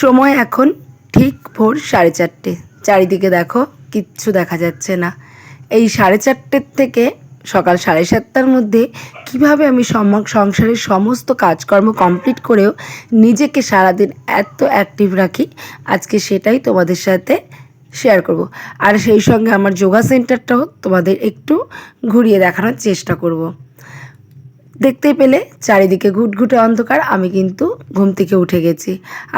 সময় এখন ঠিক ভোর সাড়ে চারটে। চারিদিকে দেখো, কিচ্ছু দেখা যাচ্ছে না। এই সাড়ে চারটের থেকে সকাল সাড়ে সাতটার মধ্যে কীভাবে আমি সংসারের সমস্ত কাজকর্ম কমপ্লিট করেও নিজেকে সারাদিন এত অ্যাক্টিভ রাখি, আজকে সেটাই তোমাদের সাথে শেয়ার করব। আর সেই সঙ্গে আমার যোগা সেন্টারটাও তোমাদের একটু ঘুরিয়ে দেখানোর চেষ্টা করব। দেখতেই পেলে চারিদিকে ঘুটঘুটে অন্ধকার, আমি কিন্তু ঘুম থেকে উঠে গেছি।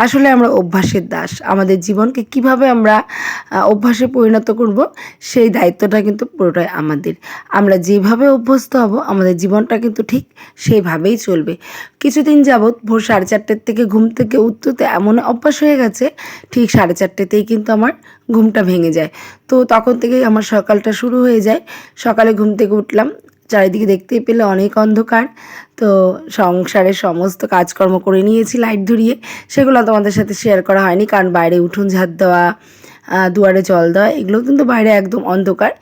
আসলে আমরা অভ্যাসের দাস। আমাদের জীবনকে কীভাবে আমরা অভ্যাসে পরিণত করব, সেই দায়িত্বটা কিন্তু পুরোটাই আমাদের। আমরা যেভাবে অভ্যস্ত হব, আমাদের জীবনটা কিন্তু ঠিক সেইভাবেই চলবে। কিছুদিন যাবৎ ভোর সাড়ে চারটের থেকে ঘুম থেকে উঠতে এমন অভ্যাস হয়ে গেছে, ঠিক সাড়ে চারটেতেই কিন্তু আমার ঘুমটা ভেঙে যায়। তো তখন থেকেই আমার সকালটা শুরু হয়ে যায়। সকালে ঘুম থেকে উঠলাম চারিদিকে দেখতেই পেলে অনেক অন্ধকার। তো সংসারের সমস্ত কাজকর্ম করে নিয়েছি লাইট ধরিয়ে। সেগুলো তোমাদের সাথে শেয়ার করা হয়নি কারণ বাইরে উঠোন ঝাড় দেওয়া দুয়ারে জল দেওয়া, এগুলো কিন্তু বাইরে একদম অন্ধকার।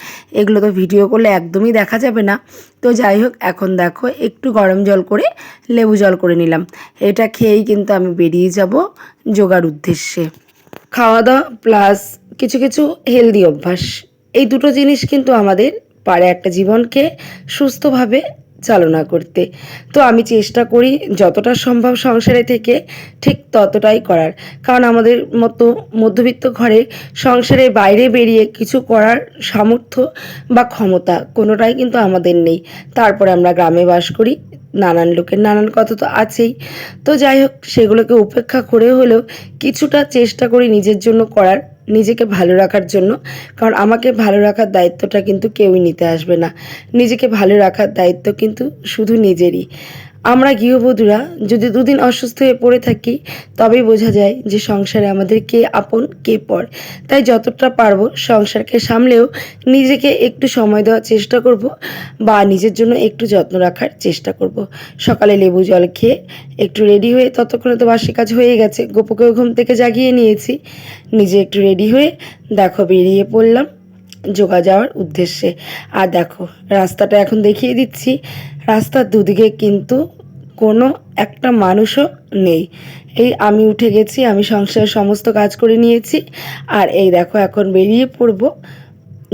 এগুলো তো ভিডিও করলে একদমই দেখা যাবে না। তো যাই হোক, এখন দেখো একটু গরম জল করে লেবু জল করে নিলাম। এটা খেয়েই কিন্তু আমি বেরিয়ে যাব যোগার উদ্দেশ্যে। খাওয়া দাওয়া প্লাস কিছু কিছু হেলদি অভ্যাস। এই দুটো জিনিস কিন্তু আমাদের পারে একটা জীবনকে সুস্থভাবে চালনা করতে। তো আমি চেষ্টা করি যতটা সম্ভব সংসারে থেকে ঠিক ততটাই করার। কারণ আমাদের মতো মধ্যবিত্ত ঘরে সংসারের বাইরে বেরিয়ে কিছু করার সামর্থ্য বা ক্ষমতা কোনোটাই কিন্তু আমাদের নেই। তারপরে আমরা গ্রামে বাস করি, নানান লোকের নানান কথা তো আছেই। তো যাই হোক, সেগুলোকে উপেক্ষা করে হলেও কিছুটা চেষ্টা করি নিজের জন্য করার। নিজেকে ভালো রাখার জন্য। কারণ আমাকে ভালো রাখার দায়িত্বটা কিন্তু কেউই নিতে আসবে না। নিজেকে ভালো রাখার দায়িত্ব কিন্তু শুধু নিজেরই। আমরা গৃহবধূরা যদি দুদিন অসুস্থ হয়ে পড়ে থাকি, তবেই বোঝা যায় যে সংসারে আমাদের কে আপন, কে পর। তাই যতটা পারব সংসারকে সামলেও নিজেকে একটু সময় দেওয়ার চেষ্টা করব বা নিজের জন্য একটু যত্ন রাখার চেষ্টা করব। সকালে লেবু জল খেয়ে একটু রেডি হয়ে ততক্ষণে তো বাসি কাজ হয়ে গেছে। গোপকেও ঘুম থেকে জাগিয়ে নিয়েছি। নিজে একটু রেডি হয়ে দেখো বেরিয়ে পড়লাম। যোগা যাওয়ার উদ্দেশ্যে। আর দেখো, রাস্তাটা এখন দেখিয়ে দিচ্ছি। রাস্তার দুদিকে কিন্তু কোনো একটা মানুষও নেই। এই আমি উঠে গেছি, আমি সংসারের সমস্ত কাজ করে নিয়েছি। আর এই দেখো, এখন বেরিয়ে পড়ব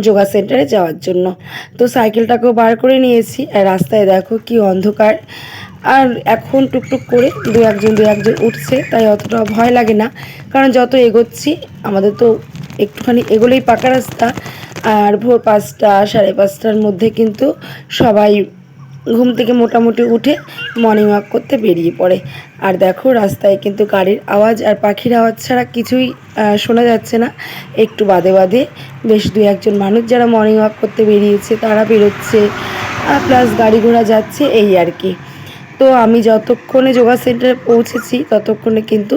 যোগা সেন্টারে যাওয়ার জন্য। তো সাইকেলটাকেও বার করে নিয়েছি। আর রাস্তায় দেখো কি অন্ধকার। আর এখন টুকটুক করে দু একজন দু একজন উঠছে, তাই অতটা ভয় লাগে না। কারণ যত এগোচ্ছি, আমাদের তো একটুখানি এগোলেই পাকা রাস্তা। আর ভোর পাঁচটা, সাড়ে পাঁচটার মধ্যে কিন্তু সবাই ঘুম থেকে মোটামুটি উঠে মর্নিং ওয়াক করতে বেরিয়ে পড়ে। আর দেখো রাস্তায় কিন্তু গাড়ির আওয়াজ আর পাখির আওয়াজ ছাড়া কিছুই শোনা যাচ্ছে না। একটু বাদে বাদে বেশ দু একজন মানুষ যারা মর্নিং ওয়াক করতে বেরিয়েছে, তারা বেরোচ্ছে প্লাস গাড়ি ঘোড়া যাচ্ছে, এই আর কি। তো আমি যতক্ষণে যোগা সেন্টারে পৌঁছেছি, ততক্ষণে কিন্তু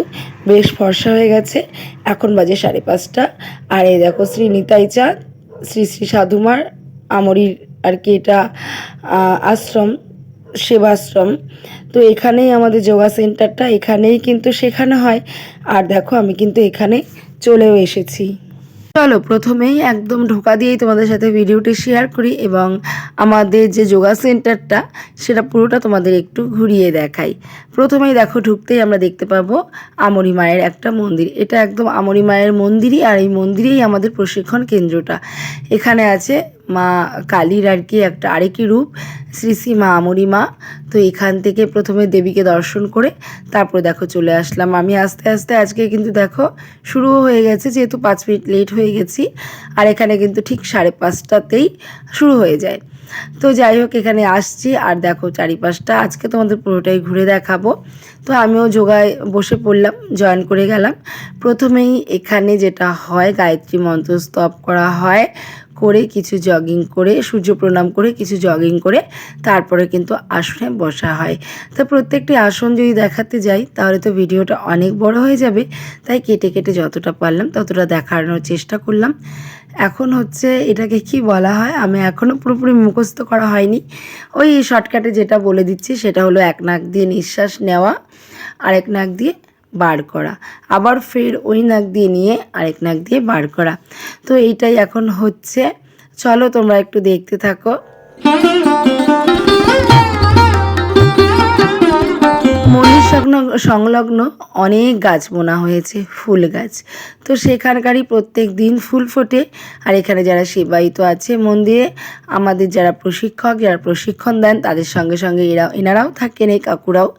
বেশ ফর্সা হয়ে গেছে। এখন বাজে সাড়ে পাঁচটা। আর এই দেখো শ্রী নিতাই চাঁদ শ্রী শ্রী সাধুমার আমরির আর কি এটা আশ্রম, সেবাশ্রম। তো এখানেই আমাদের যোগা সেন্টারটা, এখানেই কিন্তু শেখানো হয়। আর দেখো আমি কিন্তু এখানে চলেও এসেছি। চলো, প্রথমেই একদম ঢোকা দিয়েই তোমাদের সাথে ভিডিওটি শেয়ার করি এবং আমাদের যে যোগা সেন্টারটা সেটা পুরোটা তোমাদের একটু ঘুরিয়ে দেখাই। প্রথমেই দেখো, ঢুকতেই আমরা দেখতে পাবো আমরি মায়ের একটা মন্দির। এটা একদম আমরি মায়ের মন্দিরই, আর এই মন্দিরেই আমাদের প্রশিক্ষণ কেন্দ্রটা। এখানে আছে মা কালীর আর কি একটা আরেকই রূপ শ্রী শ্রী মা আমরি মা। তো এখান থেকে প্রথমে দেবীকে দর্শন করে তারপরে দেখো চলে আসলাম আমি আস্তে আস্তে। আজকে কিন্তু দেখো শুরুও হয়ে গেছে, যেহেতু পাঁচ মিনিট লেট হয়ে গেছি, আর এখানে কিন্তু ঠিক সাড়ে পাঁচটাতেই শুরু হয়ে যায়। তো যাই হোক, এখানে আসছি, আর দেখো চারিপাশটা। আজকে তোমাদের পুরোটাই ঘুরে দেখাবো। তো আমিও যোগায় বসে পড়লাম, জয়েন করে গেলাম। প্রথমেই এখানে যেটা হয়, গায়ত্রী মন্ত্র স্তব করা হয়। করে কিছু জগিং করে, সূর্য প্রণাম করে কিছু জগিং করে, তারপরে কিন্তু আসনে বসা হয়। তো প্রত্যেকটি আসন যদি দেখাতে যাই, তাহলে তো ভিডিওটা অনেক বড় হয়ে যাবে। তাই কেটে কেটে যতটা পারলাম, ততটা দেখানোর চেষ্টা করলাম। এখন হচ্ছে এটাকে কি বলা হয়? আমি এখনও পুরোপুরি মুখস্থ করা হয়নি। ওই শর্টকাটে যেটা বলে দিচ্ছি, সেটা হলো এক নাক দিয়ে নিঃশ্বাস নেওয়া, আরেক নাক দিয়ে বার করা। আবার ফের ওই নাক দিয়ে নিয়ে আরেক নাক দিয়ে বার করা। তো এইটাই এখন হচ্ছে। চলো তোমরা একটু দেখতে থাকো। সংলগ্ন সংলগ্ন অনেক গাছ বোনা হয়েছে, ফুল গাছ। তো সেখানকারই প্রত্যেক দিন ফুল ফোটে। আর এখানে যারা সেবায়িত আছে মন্দিরে আমাদের যারা প্রশিক্ষক, যারা প্রশিক্ষণ দেন, তাদের সঙ্গে সঙ্গে এরা, এনারাও থাকেন, এই কাকুরাও।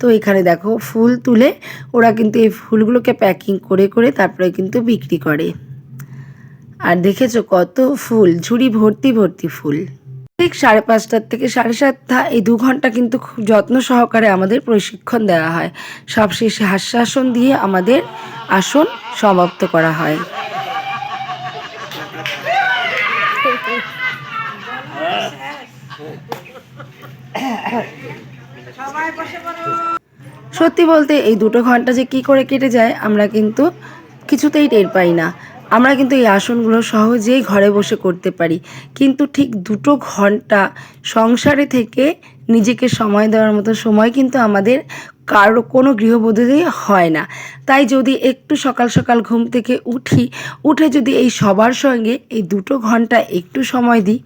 তো এখানে দেখো ফুল তুলে ওরা কিন্তু এই ফুলগুলোকে প্যাকিং করে করে তারপরে কিন্তু বিক্রি করে আর দেখেছ কত ফুল ঝুড়ি ভর্তি ভর্তি ফুল ঠিক সাড়ে পাঁচটার থেকে সাড়ে সাতটা এই দু ঘণ্টা কিন্তু খুব যত্ন সহকারে আমাদের প্রশিক্ষণ দেওয়া হয় সবশেষে হাস্যাসন দিয়ে আমাদের আসন সমাপ্ত করা হয় সত্যি বলতে এই দুটো ঘণ্টা যে কি করে কেটে যায়, আমরা কিন্তু কিছুতেই টের পাই না। আমরা কিন্তু এই আসনগুলো সহজেই ঘরে বসে করতে পারি। কিন্তু ঠিক দুটো ঘণ্টা সংসারে থেকে নিজেকে সময় দেওয়ার মতো সময় কিন্তু আমাদের কারও কোনো গৃহবধূতেই হয় না। তাই যদি একটু সকাল সকাল ঘুম থেকে উঠি, উঠে যদি এই সবার সঙ্গে এই দুটো ঘণ্টা একটু সময় দিই,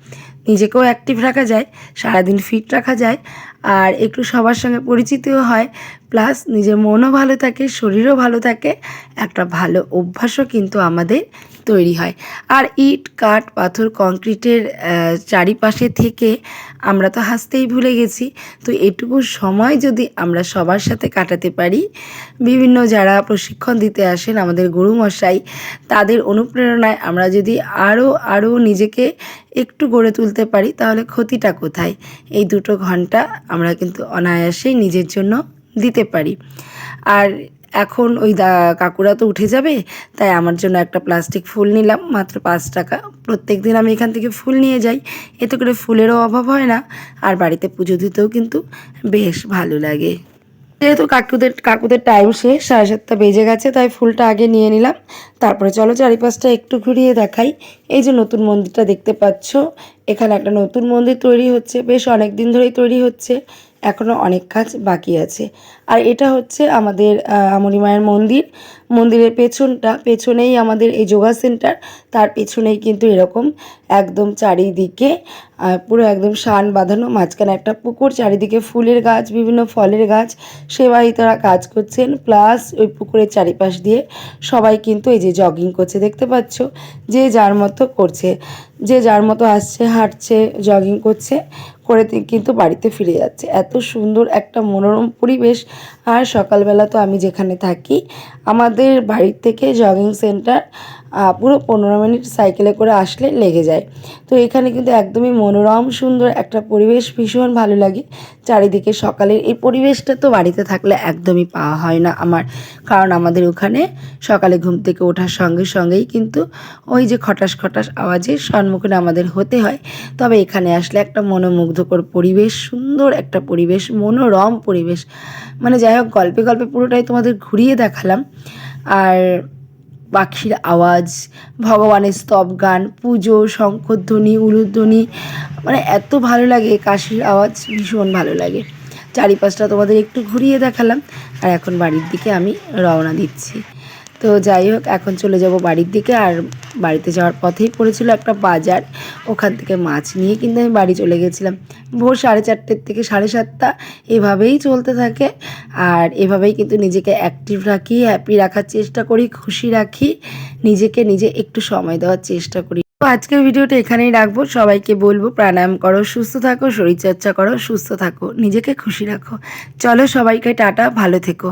নিজেকেও অ্যাক্টিভ রাখা যায়, সারাদিন ফিট রাখা যায় আর একটু সবার সঙ্গে পরিচিতও হয়। প্লাস নিজের মনও ভালো থাকে, শরীরও ভালো থাকে, একটা ভালো অভ্যাসও কিন্তু আমাদের তৈরি হয়। আর ইট, কাঠ, পাথর, কংক্রিটের চারিপাশে থেকে আমরা তো হাসতেই ভুলে গেছি। তো এটুকু সময় যদি আমরা সবার সাথে কাটাতে পারি, বিভিন্ন যারা প্রশিক্ষণ দিতে আসেন আমাদের গুরুমশাই, তাদের অনুপ্রেরণায় আমরা যদি আরও আরও নিজেকে একটু গড়ে তুলতে পারি, তাহলে ক্ষতিটা কোথায়? এই দুটো ঘণ্টা আমরা কিন্তু অনায়াসেই নিজের জন্য দিতে পারি। আর এখন ওই দা, কাকুরা তো উঠে যাবে, তাই আমার জন্য একটা প্লাস্টিক ফুল নিলাম, মাত্র পাঁচ টাকা। প্রত্যেক দিন আমি এখান থেকে ফুল নিয়ে যাই, এতে করে ফুলেরও অভাব হয় না, আর বাড়িতে পুজো দিতেও কিন্তু বেশ ভালো লাগে। যেহেতু কাকুদের কাকুদের টাইম শেষ, সাড়ে সাতটা বেজে গেছে, তাই ফুলটা আগে নিয়ে নিলাম। তারপরে চলো চারিপাশটা একটু ঘুরিয়ে দেখাই। এই যে নতুন মন্দিরটা দেখতে পাচ্ছ, এখানে একটা নতুন মন্দির তৈরি হচ্ছে, বেশ অনেক দিন ধরেই তৈরি হচ্ছে। এখনও অনেক কাজ বাকি আছে। আর এটা হচ্ছে আমাদের আমরি মায়ের মন্দির। মন্দিরের পেছনটা, পেছনেই আমাদের এই যোগা সেন্টার। তার পেছনেই কিন্তু এরকম একদম চারিদিকে পুরো একদম শান বাঁধানো, মাঝখানে একটা পুকুর, চারিদিকে ফুলের গাছ, বিভিন্ন ফলের গাছ। সেবায়িতরা কাজ করছেন। প্লাস ওই পুকুরের চারিপাশ দিয়ে সবাই কিন্তু এই যে জগিং করছে, দেখতে পাচ্ছ? যে যার মতো করছে, যে যার মতো আসছে, হাঁটছে, জগিং করছে। করে কিন্তু বাড়িতে ফিরে যাচ্ছে। এত সুন্দর একটা মনোরম পরিবেশ। আর সকালবেলা তো আমি যেখানে থাকি, আমাদের বাড়ির থেকে জগিং সেন্টার পুরো পনেরো মিনিট সাইকেলে করে আসলে লেগে যায়। তো এখানে কিন্তু একদমই মনোরম, সুন্দর একটা পরিবেশ, ভীষণ ভালো লাগে। চারিদিকে সকালের এই পরিবেশটা তো বাড়িতে থাকলে একদমই পাওয়া হয় না আমার। কারণ আমাদের ওখানে সকালে ঘুম থেকে ওঠার সঙ্গে সঙ্গেই কিন্তু ওই যে খটাস খটাস আওয়াজের সম্মুখীন আমাদের হতে হয়। তবে এখানে আসলে একটা মনোমুগ্ধকর পরিবেশ, সুন্দর একটা পরিবেশ, মনোরম পরিবেশ। মানে যাই হোক, গল্পে গল্পে পুরোটাই তোমাদের ঘুরিয়ে দেখালাম। আর পাখির আওয়াজ, ভগবানের স্তব গান, পুজো শঙ্খধ্বনি উলুধ্বনি মানে এত ভালো লাগে কাশির আওয়াজ, ভীষণ ভালো লাগে। চারিপাশটা তোমাদের একটু ঘুরিয়ে দেখালাম, আর এখন বাড়ির দিকে আমি রওনা দিচ্ছি। তো যাই হোক, এখন চলে যাব বাড়ির দিকে আর বাড়িতে যাওয়ার পথেই পড়েছিল একটা বাজার। ওখান থেকে মাছ নিয়ে কিন্তু আমি বাড়ি চলে গেছিলাম। ভোর সাড়ে চারটের থেকে সাড়ে সাতটা, এভাবেই চলতে থাকে। আর এভাবেই কিন্তু নিজেকে অ্যাক্টিভ রাখি হ্যাপি রাখার চেষ্টা করি, খুশি রাখি, নিজেকে নিজে একটু সময় দেওয়ার চেষ্টা করি। তো আজকের ভিডিওটা এখানেই রাখব। সবাইকে বলব, প্রাণায়াম করো, সুস্থ থাকো, শরীরচর্চা করো, সুস্থ থাকো, নিজেকে খুশি রাখো। চলো সবাইকে টাটা, ভালো থেকো।